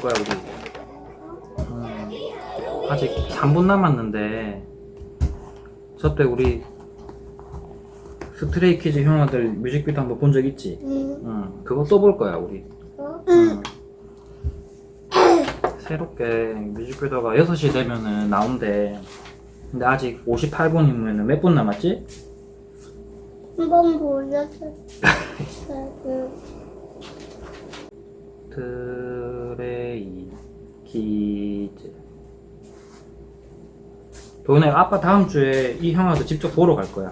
거볼 거야 우리. 음, 아직 3분 남았는데 저때 우리 스트레이 키즈 형 아들 뮤직비디오 한번 본 적 있지? 응. 응, 그거 또 볼 거야 우리. 어? 응. 새롭게 뮤직비디오가 6시 되면은 나온대. 근데 아직 58분이면 몇 분 남았지? 한번 보여줘. 응. 트레이 키즈 도현아 아빠 다음 주에 이 형아도 직접 보러 갈 거야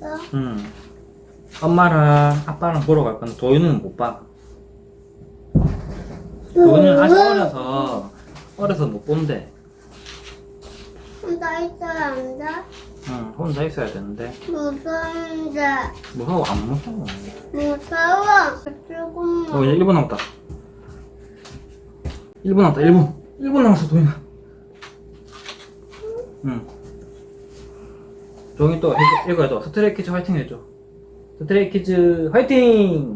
어? 응 엄마랑 아빠랑 보러 갈 건데 도현이는 못봐 도현이는 아직 어려서 어려서 못 본대 혼자 있어야 안 돼? 응 혼자 있어야 되는데 무서운데. 무서워 안 무서워 무서워. 조금만. 어 이제 1분 남았다 1분 남았다 1분 1분 남았어 도현아 응 종이 또 이거 해줘 스트레이 키즈 화이팅 해줘 스트레이 키즈 화이팅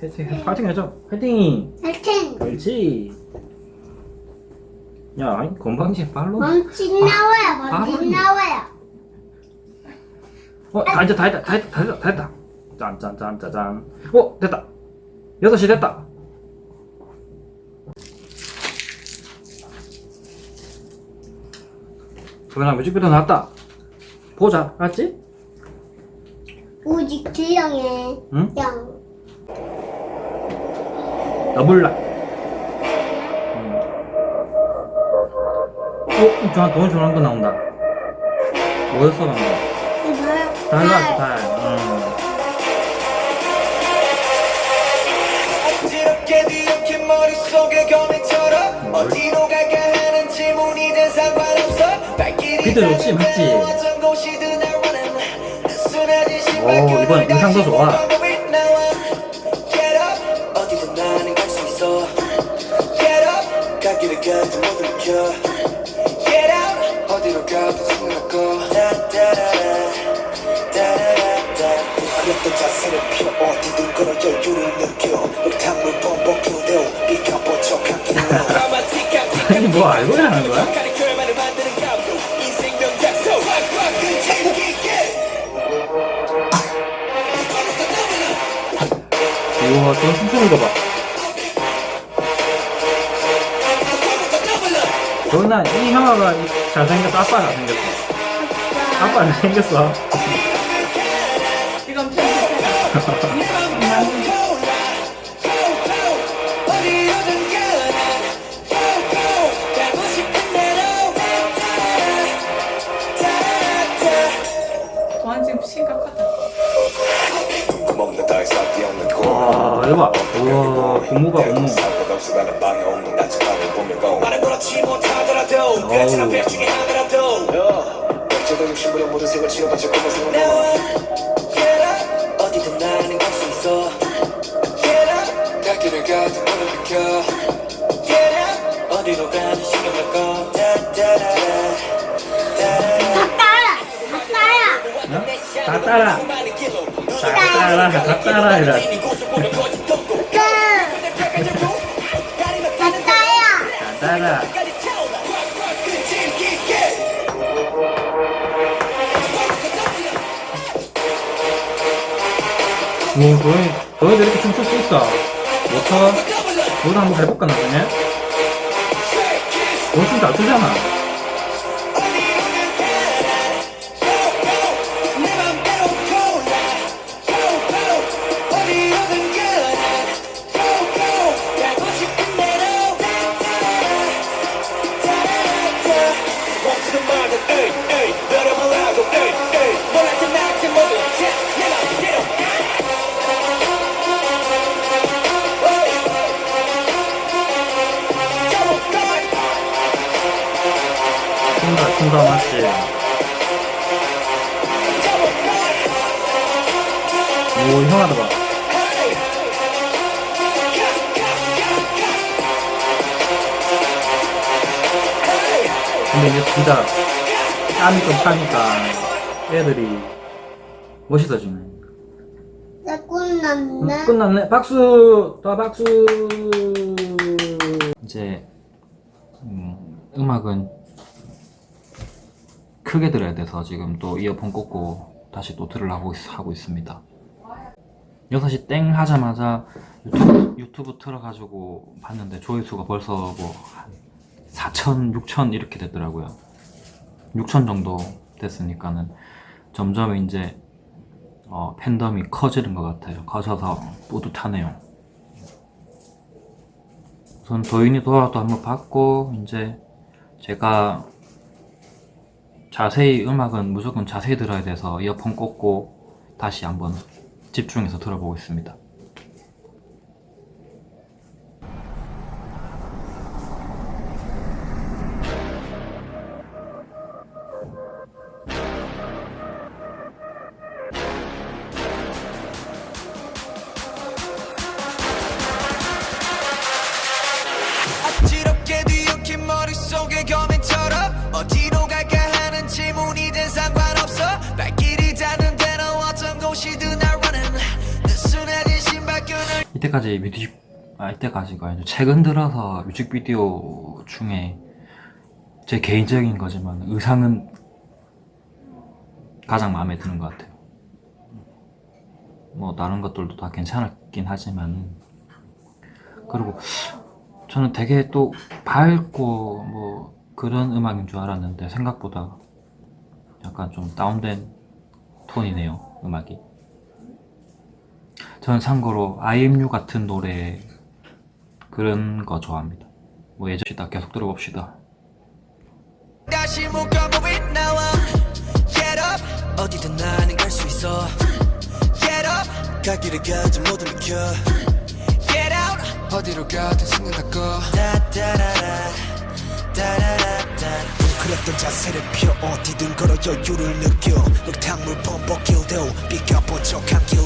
화이팅, 화이팅 해줘 화이팅 할텐. 그렇지 야 아니 건방지 발로 먼지 나와요. 아버지. 나와요. 어, 다 했다, 다 했다, 다 했다, 다 했다, 다 했다. 짠, 짠, 짠, 짠, 짠. 어, 됐다. 6시 됐다. 도현아 뮤직비디오 나왔다. 보자, 알았지? 오직 지영의 응? 영. 더블라. 응. 어, 저 도현 좋아하는 거 나온다. 뭐였어, 방금? 이걸 달 나왔어, 달. 응. 어지럽게 뒤엉킨 머릿속에 거미처럼 어디로 갈까 하는 질문이 든 상관없어. 발길이 비트 좋지, 맞지? 원하는 느슨해진 오, 이번 인상도 좋아. 갈수 있어 펴 어디든 걸어 여유를 느껴 흙탕물 뻥뻥 교대오 비가 번쩍한 길로 아니, 뭐 알고 하는 거야? 우와, 저 춤추는 거 봐. 도현아, 이 형아가 이- 잘생겼어? 아빠 잘생겼어? 아빠 잘생겼어? 도안 지금 심각하다. 와, 봐. 우와, 생각나와 어디 문을 비켜 Get up 어디로 신경 끌거 다다라라 다 따라. 다 따라. 다 따라. 이라. 다 따라. 오, 도현이, 도현이 이렇게 춤출 수 있어. 못쳐? 너도 한번 해볼까, 나중에? 너춤잘 추잖아. 진짜 땀이 좀 차니까 애들이 멋있어지네. 나 끝났네. 음, 끝났네. 박수! 다 박수! 이제 음, 음악은 크게 들어야 돼서 지금 또 이어폰 꽂고 다시 또 들으려고 있- 하고 있습니다. 6시 땡 하자마자 유튜브, 유튜브 틀어가지고 봤는데 조회수가 벌써 뭐한 4천, 6천 이렇게 됐더라고요. 6천 정도 됐으니까는 점점 이제 어, 팬덤이 커지는 것 같아요. 커져서 뿌듯하네요. 우선 도인이 도와도 한번 받고 이제 제가 자세히 음악은 무조건 자세히 들어야 돼서 이어폰 꽂고 다시 한번 집중해서 들어보겠습니다. 이때까지 뮤직 아 이때까지가 아니죠. 최근 들어서 뮤직비디오 중에 제 개인적인 거지만 의상은 가장 마음에 드는 것 같아요. 뭐 다른 것들도 다 괜찮았긴 하지만 그리고 저는 되게 또 밝고 뭐 그런 음악인 줄 알았는데 생각보다 약간 좀 다운된 톤이네요 음악이. 저는 참고로 IMU 같은 노래 그런 거 좋아합니다. 뭐 예전이다 계속 들어봅시다. 다시 나와. Get up. 어디든 나는 갈 수 있어. Get up. 갈 길을 가지 모두 비켜. Get out. 어디로 가든 거 다다라라. 다라라다. 웅크렸던 자세를 펴. 어디든 걸어 여유를 느껴. 흙탕물 범벅 길도 삐까본 척한 길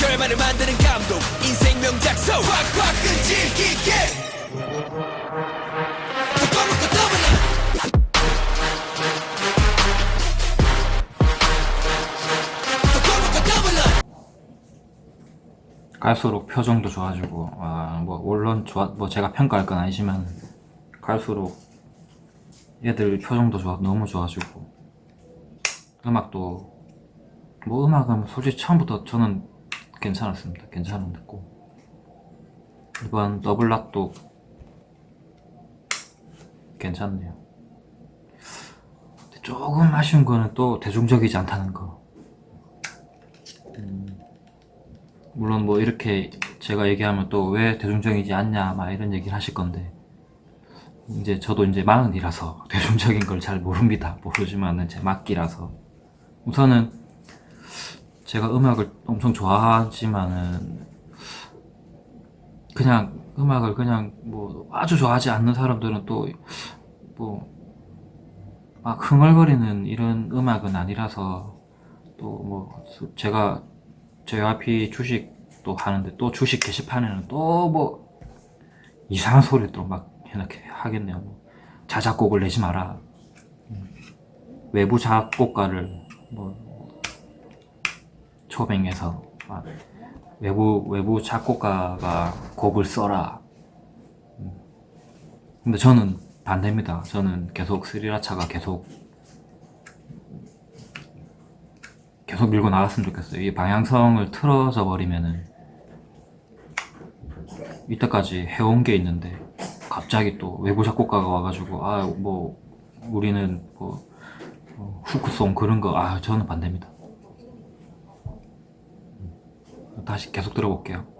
결말을 만드는 감독 인생 명작서 확확 끈질기게. 갈수록 표정도 좋아지고 아, 뭐 물론 좋아 뭐 제가 평가할 건 아니지만 갈수록 얘들 표정도 좋아 너무 좋아지고 음악도 뭐 음악은 솔직히 처음부터 저는 괜찮았습니다. 괜찮았고 이번 더블락도 괜찮네요. 조금 아쉬운 거는 또 대중적이지 않다는 거. 물론 뭐 이렇게 제가 얘기하면 또 왜 대중적이지 않냐 막 이런 얘기를 하실 건데 이제 저도 이제 마흔이라서 대중적인 걸 잘 모릅니다 모르지만은 제 막기라서 우선은 제가 음악을 엄청 좋아하지만은 그냥 음악을 그냥 뭐 아주 좋아하지 않는 사람들은 또 뭐 막 흥얼거리는 이런 음악은 아니라서 또 뭐 제가 JYP 주식도 하는데 또 주식 게시판에는 또 뭐 이상한 소리를 또막 이렇게 하겠네요. 뭐 자작곡을 내지 마라. 음. 외부 작곡가를 뭐 막 외부 외부 작곡가가 곡을 써라. 음. 근데 저는 반대입니다. 저는 계속 스리라차가 계속 계속 밀고 나갔으면 좋겠어요. 이 방향성을 틀어져 버리면은 이때까지 해온 게 있는데 갑자기 또 외부 작곡가가 와가지고 아 뭐 우리는 뭐 어, 후크송 그런 거 아 저는 반대입니다. 음. 다시 계속 들어볼게요.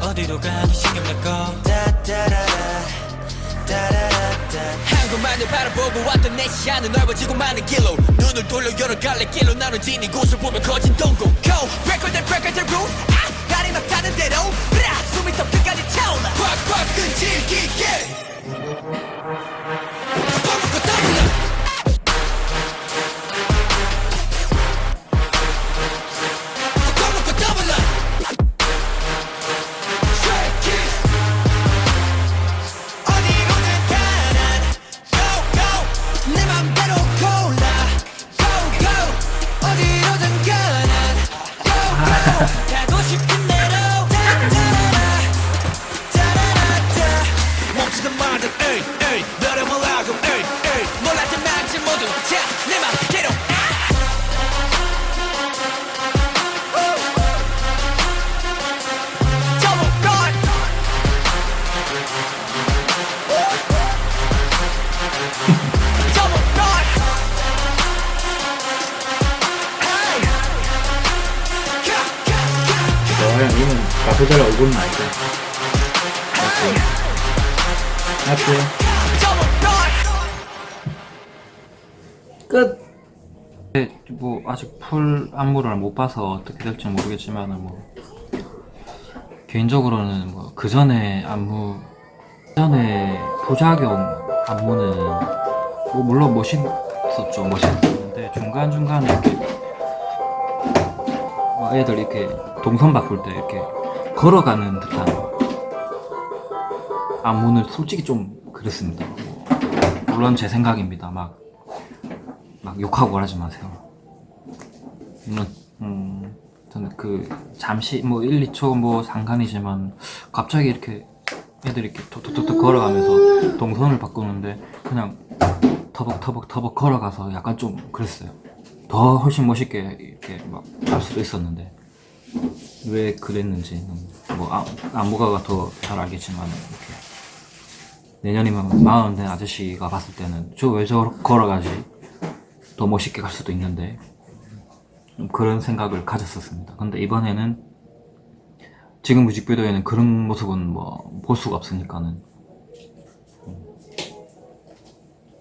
어디로 가니 신경 따라라따 한곳만을 바라보고 왔던 내 시야는 넓어지고 많은 길로 눈을 돌려 여러 갈래 길로 나눠진 이곳을 보면 거진 동공 Go! Break the break the roof 아! 날이 막 타는 대로 브라! 숨이 더 끝까지 차올라 꽉꽉 끈질기게 끝! 네, 뭐 아직 풀 안무를 못 봐서 어떻게 될지 모르겠지만은 뭐 개인적으로는 뭐 그 전에 안무 그 전에 부작용 안무는 뭐 물론 멋있었죠 멋있었는데 중간 중간에 이렇게 뭐 애들 이렇게 동선 바꿀 때 이렇게 걸어가는 듯한 안무는 솔직히 좀 그랬습니다. 뭐 물론 제 생각입니다. 막 막 욕하고 그러지 마세요. 물론 음, 저는 그 잠시 뭐 1, 2초 뭐 상관이지만 갑자기 이렇게 애들이 이렇게 톡톡톡톡 걸어가면서 동선을 바꾸는데 그냥 터벅터벅 터벅 걸어가서 약간 좀 그랬어요. 더 훨씬 멋있게 이렇게 막 할 수도 있었는데 왜 그랬는지는 뭐 아, 안무가가 더 잘 알겠지만 이렇게 내년이면 마흔 된 아저씨가 봤을 때는 저 왜저 걸어가지 더 멋있게 갈 수도 있는데 좀 그런 생각을 가졌었습니다. 근데 이번에는 지금 뮤직비디오에는 그런 모습은 뭐 볼 수가 없으니까는 음.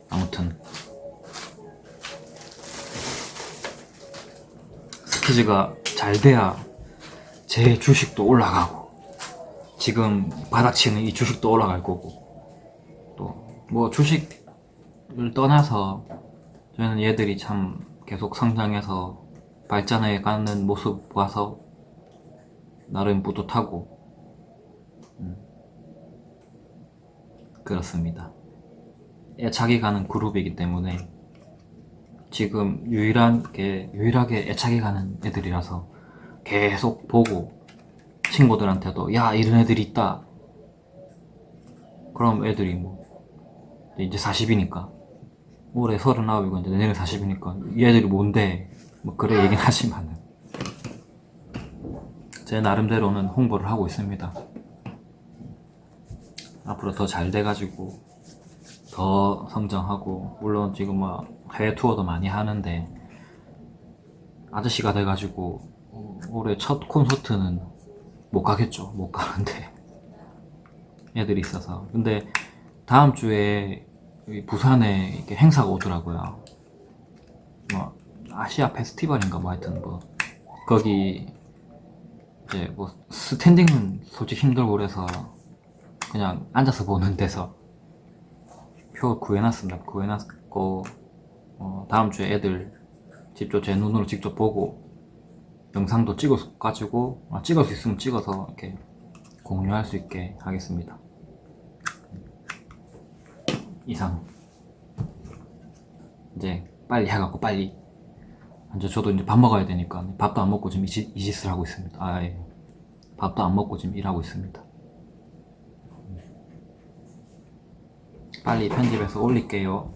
아무튼 스키즈가 잘 돼야 제 주식도 올라가고 지금 바닥치는 이 주식도 올라갈 거고 또 뭐 주식을 떠나서 저는 얘들이 참 계속 성장해서 발전해 가는 모습 봐서 나름 뿌듯하고 음, 그렇습니다. 애착이 가는 그룹이기 때문에 지금 유일하게 유일하게 애착이 가는 애들이라서 계속 보고 친구들한테도 야 이런 애들이 있다. 그럼 애들이 뭐 이제 40이니까 올해 39이고 이제 내년에 40이니까 얘들이 뭔데? 뭐 그래 얘긴 하지만은. 제 나름대로는 홍보를 하고 있습니다. 앞으로 더 잘 돼가지고 더 성장하고 물론 지금 뭐 해외 투어도 많이 하는데 아저씨가 돼가지고 어, 올해 첫 콘서트는 못 가겠죠. 못 가는데. 애들이 있어서. 근데 다음 주에 여기 부산에 이렇게 행사가 오더라고요 뭐 아시아 페스티벌인가 뭐 하여튼 뭐 거기 이제 뭐 스탠딩은 솔직히 힘들고 그래서 그냥 앉아서 보는 데서 표 구해놨습니다. 구해놨고 어, 다음 주에 애들 직접 제 눈으로 직접 보고 영상도 찍어가지고 아, 찍을 수 있으면 찍어서 이렇게 공유할 수 있게 하겠습니다. 이상 이제 빨리 해갖고 빨리 이제 저도 이제 밥 먹어야 되니까 밥도 안 먹고 지금 이, 짓- 이 짓을 하고 있습니다. 아 예. 밥도 안 먹고 지금 일하고 있습니다. 빨리 편집해서 올릴게요.